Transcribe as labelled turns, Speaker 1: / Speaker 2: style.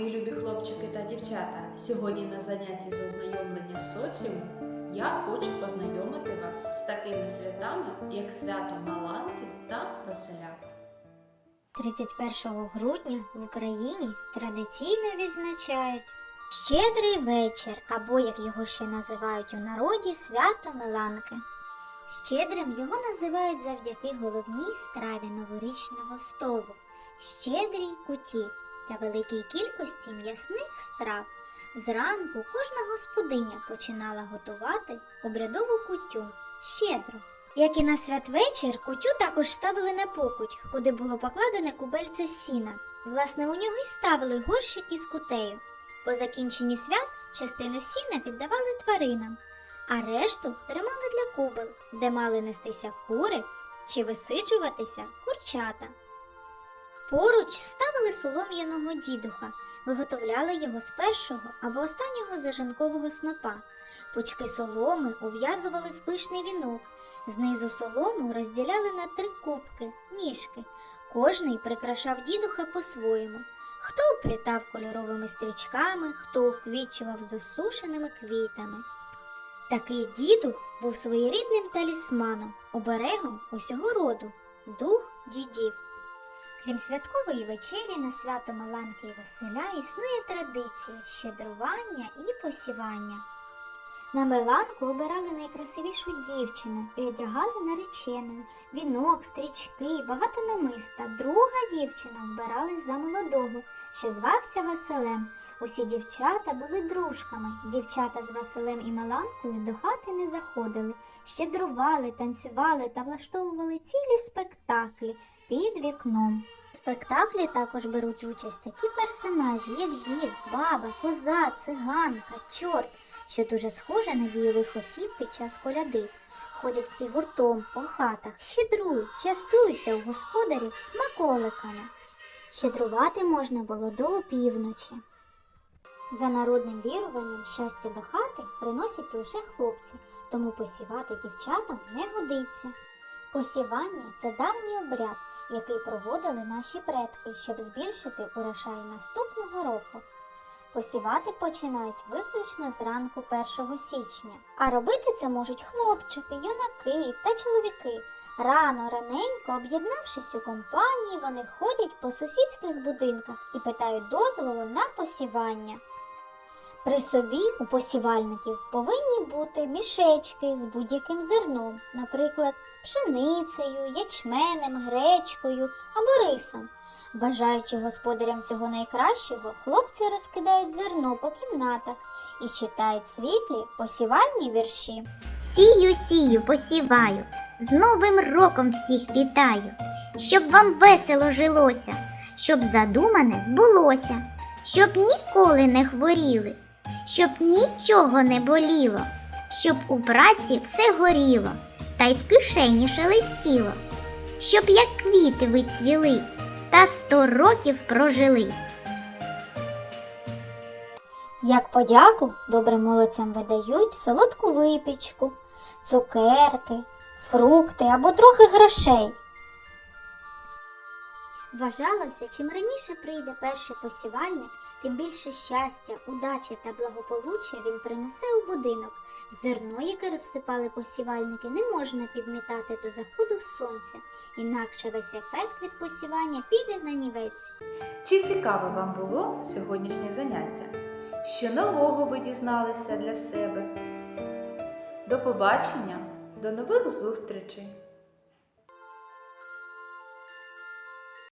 Speaker 1: мої любі хлопчики та дівчата! Сьогодні на занятті з ознайомлення з соціумом я хочу познайомити вас з такими святами, як свято Маланки та Василя.
Speaker 2: 31 грудня в Україні традиційно відзначають Щедрий вечір, або, як його ще називають у народі, свято Меланки. Щедрим його називають завдяки головній страві новорічного столу щедрій куті та великій кількості м'ясних страв. Зранку кожна господиня починала готувати обрядову кутю щедро. Як і на святвечір, кутю також ставили на покуть, куди було покладене кубельце сіна. Власне, у нього й ставили горщик із кутею. По закінченні свят частину сіна віддавали тваринам, а решту тримали для кубел, де мали нестися кури чи висиджуватися курчата. Поруч ставили солом'яного дідуха, виготовляли його з першого або останнього зажинкового снопа. Пучки соломи ув'язували в пишний вінок, знизу солому розділяли на три кубки, ніжки. Кожний прикрашав дідуха по-своєму. Хто оплітав кольоровими стрічками, хто уквічував засушеними квітами. Такий дідух був своєрідним талісманом, оберегом усього роду, дух дідів. Крім святкової вечері на свято Маланки і Василя існує традиція щедрування і посівання. На Меланку обирали найкрасивішу дівчину і одягали нареченою, вінок, стрічки, багато намиста. Друга дівчина вбирали за молодого, що звався Василем. Усі дівчата були дружками. Дівчата з Василем і Меланкою до хати не заходили, щедрували, танцювали та влаштовували цілі спектаклі під вікном. У спектаклі також беруть участь такі персонажі, як дід, баба, коза, циганка, чорт, що дуже схоже на дійових осіб під час коляди. Ходять всі гуртом по хатах, щедрують, частуються у господарів смаколиками. Щедрувати можна було до опівночі. За народним віруванням щастя до хати приносять лише хлопці, тому посівати дівчатам не годиться. Посівання це давній обряд, який проводили наші предки, щоб збільшити урожай наступного року. Посівати починають виключно зранку 1 січня, а робити це можуть хлопчики, юнаки та чоловіки. Рано, раненько, об'єднавшись у компанії, вони ходять по сусідських будинках і питають дозволу на посівання. При собі у посівальників повинні бути мішечки з будь-яким зерном, наприклад, пшеницею, ячменем, гречкою або рисом. Бажаючи господарям всього найкращого, хлопці розкидають зерно по кімнатах і читають світлі посівальні вірші.
Speaker 3: Сію, сію, посіваю, з Новим роком всіх вітаю, щоб вам весело жилося, щоб задумане збулося, щоб ніколи не хворіли, щоб нічого не боліло, щоб у праці все горіло, та й в кишені шелестіло, щоб як квіти ви цвіли, та сто років прожили.
Speaker 2: Як подяку добрим молодцям видають солодку випічку, цукерки, фрукти або трохи грошей. Вважалося, чим раніше прийде перший посівальник, тим більше щастя, удачі та благополуччя він принесе у будинок. Зерно, яке розсипали посівальники, не можна підмітати до заходу сонця, інакше весь ефект від посівання піде на нівець.
Speaker 1: Чи цікаве вам було сьогоднішнє заняття? Що нового ви дізналися для себе? До побачення, до нових зустрічей!